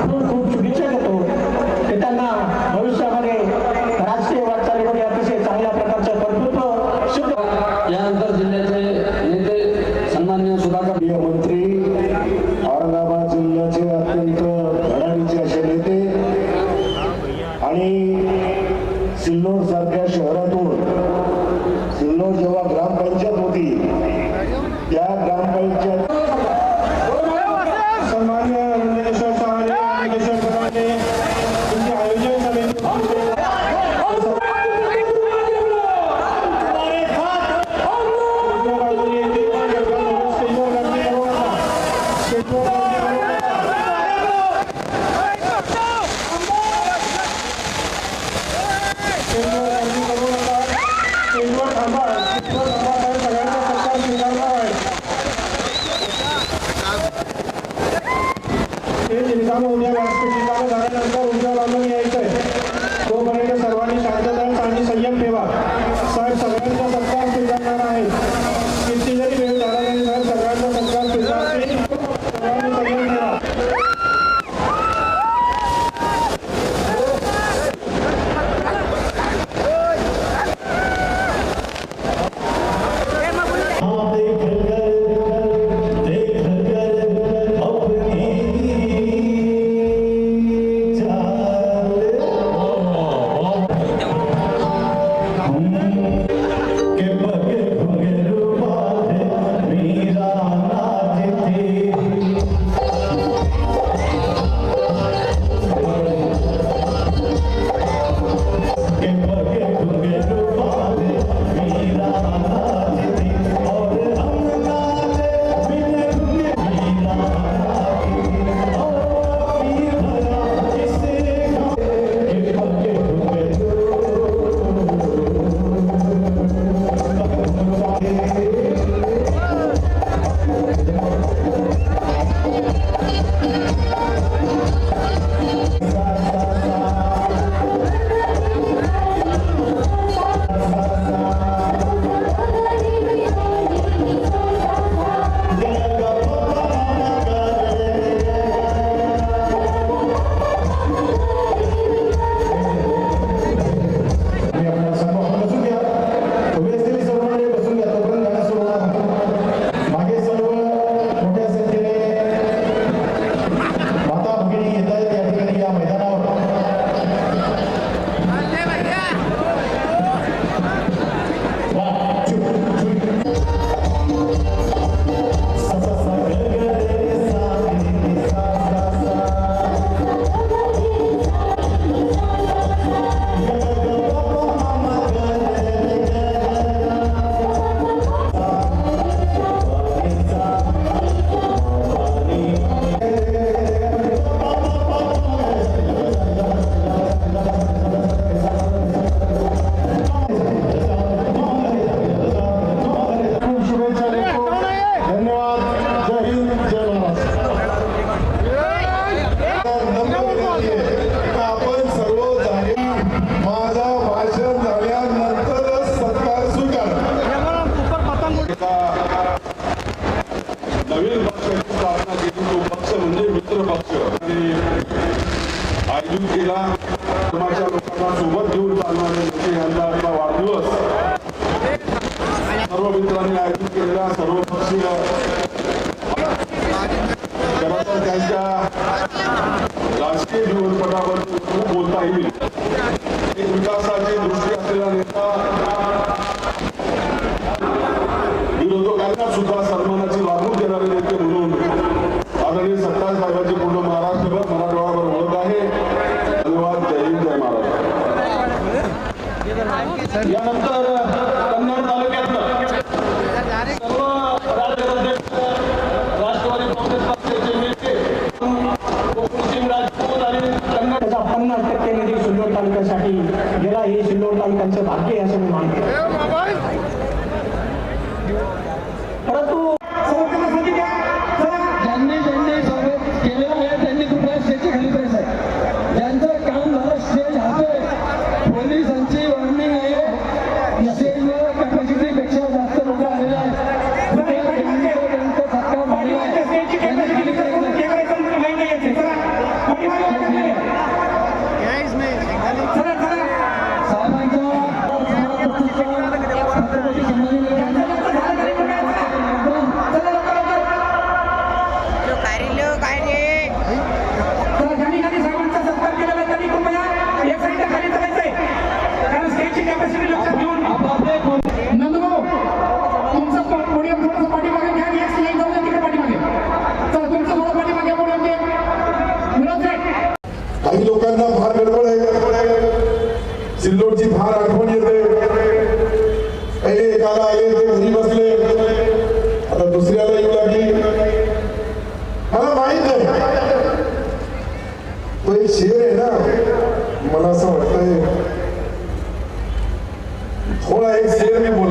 Thank you. Thank you. माझा भाषण झाल्यानंतरच सत्कार स्वीकार. नवीन पक्षाची स्थापना केली तो पक्ष म्हणजे मित्र पक्ष. आयोजित केला. धर्माच्या लोकांना सोबत घेऊन चालणारे नेते यांचा आपला वाढदिवस. सर्व मित्रांनी आयोजित केलेला सर्व सर्वपक्षीय त्यांच्या राजकीय जीवनपटावर खूप बोलता येईल. विकासाची दृष्टी असलेला नेता विरोधकांना सुद्धा सन्मानाची वागणूक देणारे नेते म्हणून आदरणीय सत्ताज साहेबांची पूर्ण महाराष्ट्रभर मराठवाडावर ओळख आहे धन्यवाद जय हिंद जय महाराष्ट्र यानंतर कन्नड तालुक्यातलं सर्व राज्य राष्ट्रवादी काँग्रेस पक्षाचे नेते कोकणसिंग राजपूत आणि कन्नड पन्नास टक्के निधी तालुक्यासाठी गेला हे सिल्लोड तालुक्यांचं भाग्य आहे असं मी मानतो. मला असं वाटतंय थोडा एक शेर मी बोलना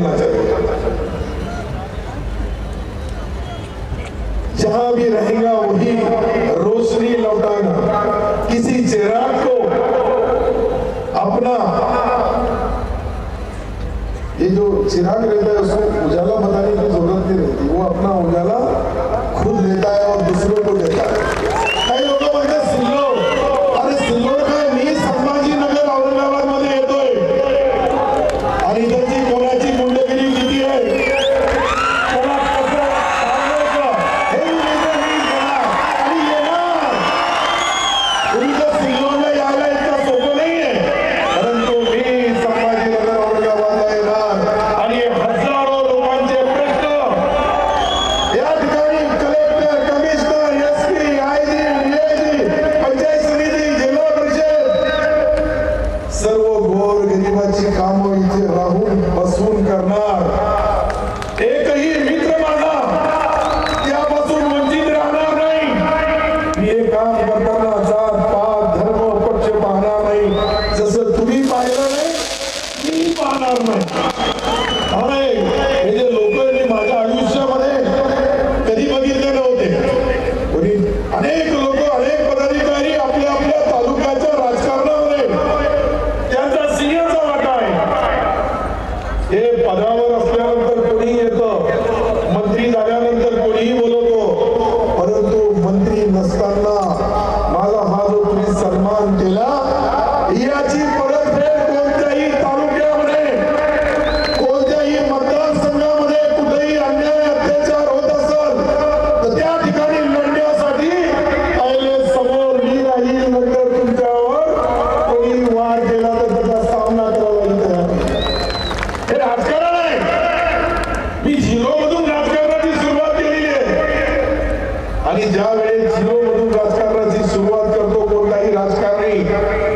também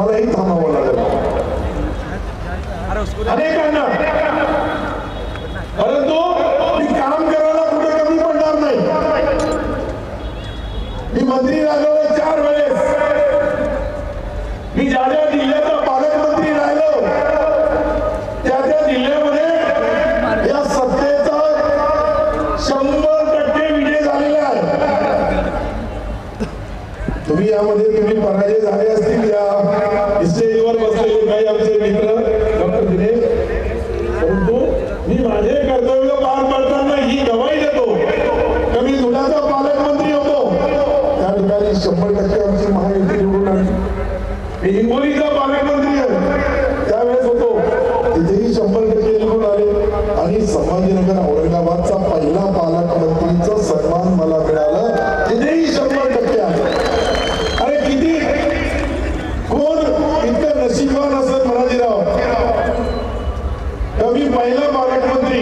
तुम्हालाही थांबावं लागेल. अनेकांना परंतु मी काम करायला कुठे कमी पडणार नाही. मी मंत्री राहिलो चार वेळेस. मी ज्या ज्या जिल्ह्याचा पालकमंत्री राहिलो त्या त्या जिल्ह्यामध्ये या सत्तेचा शंभर टक्के विजय झालेला आहे. तुम्ही यामध्ये तुम्ही पराजय झाले असतील या स्टेजवर बसलेले काही आमचे मित्र डॉक्टर दिनेश परंतु मी माझे कर्तव्य पार पडताना ही गवाही देतो कमी धुण्याचा पालकमंत्री होतो त्या ठिकाणी शंभर टक्के आमची महायुती निवडून आली मी हिंगोलीचा पालकमंत्री आहे त्यावेळेस होतो तिथेही शंभर टक्के निवडून आले आणि संभाजीनगर औरंगाबादचा पहिला पालकमंत्रीचा सन्मान मला मिळालं तिथेही शंभर टक्के आले अरे किती कोण इतकं नशीबवान असत म्हणाजीराव तर मी पहिला पालकमंत्री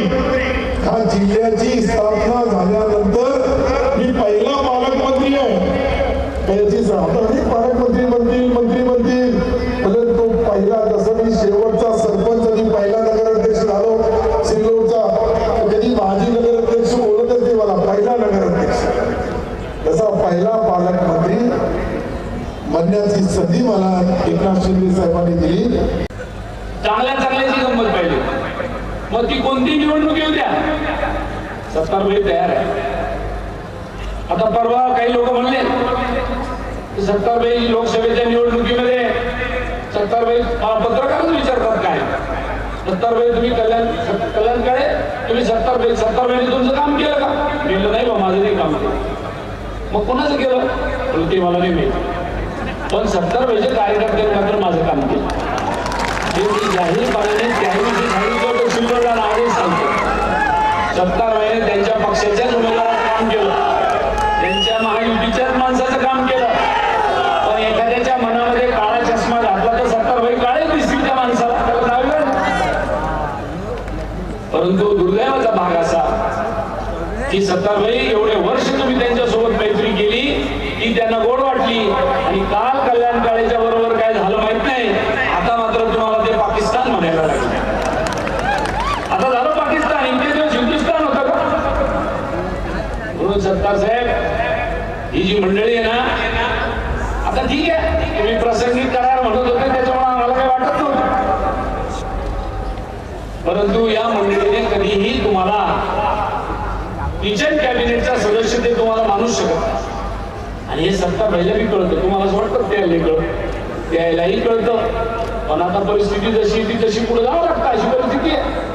हा जिल्ह्याची स्थापना झाल्यानंतर मी पहिला पालकमंत्री आहे याची सा- आता अनेक पालकमंत्री बनतील मंत्री बनतील परंतु पहिला जसं मी शेवटचा सरपंच आणि पहिला नगराध्यक्ष झालो सिल्लोडचा तर कधी माजी नगराध्यक्ष बोलतच नाही मला पहिला नगराध्यक्ष तसा पहिला पालकमंत्री बनण्याची संधी मला एकनाथ शिंदे साहेबांनी दिली. चांगल्या चांगल्याची गंमत पाहिजे मग ती कोणती निवडणूक येऊ द्या? सत्तारबाई तयार आहे. आता परवा काही लोक म्हणले सत्तारबाई लोकसभेच्या निवडणुकीमध्ये सत्तारबाई पत्रकारच विचारतात काय? सत्तारबाई तुम्ही कल्याण कल्याण काय तुम्ही सत्तारबाई सत्तारबाई तुमचं काम केलं का? केलं नाही बा माझं नाही काम. केलं मग कोणाचं केलं? म्हणलं, ते मला नाही मिळतं पण सत्तर कार्यकर्त्यांनी मात्र माझं काम केलं. हे मी जाहीरपणाने त्याही सांगितलं तर शिल्पला नावही सांगतो. सत्तर महिने त्यांच्या पक्षाच्याच उमेदवारात काम केलं. त्यांच्या महायुतीच्याच माणसाचं काम केलं. पण एखाद्याच्या मनामध्ये काळा चष्मा घातला तर सत्तर भाई काळे दिसतील त्या माणसाला. परंतु दुर्दैवाचा भाग असा की वय एवढे वर्ष तुम्ही त्यांच्यासोबत मैत्री केली ती त्यांना गोड वाटली आणि काल कल्याण काळेच्या बरोबर काय झालं माहीत नाही आता मात्र तुम्हाला ते पाकिस्तान म्हणायला लागले आता झालं पाकिस्तान इतके दिवस हिंदुस्थान होतं का म्हणून सत्तार साहेब ही जी मंडळी आहे ना आता ठीक आहे तुम्ही प्रसंगी करार म्हणत होते त्याच्यामुळे आम्हाला काही वाटत नव्हतं. परंतु या मंडळीने कधीही तुम्हाला किचन कॅबिनेटचा सदस्य ते तुम्हाला मानू शकत आणि हे सत्ता पहिल्या बी कळतं तुम्हाला असं वाटतं त्याला नाही कळत? त्यालाही कळतं. पण आता परिस्थिती जशी ती तशी पुढे जावं लागतं अशी परिस्थिती आहे.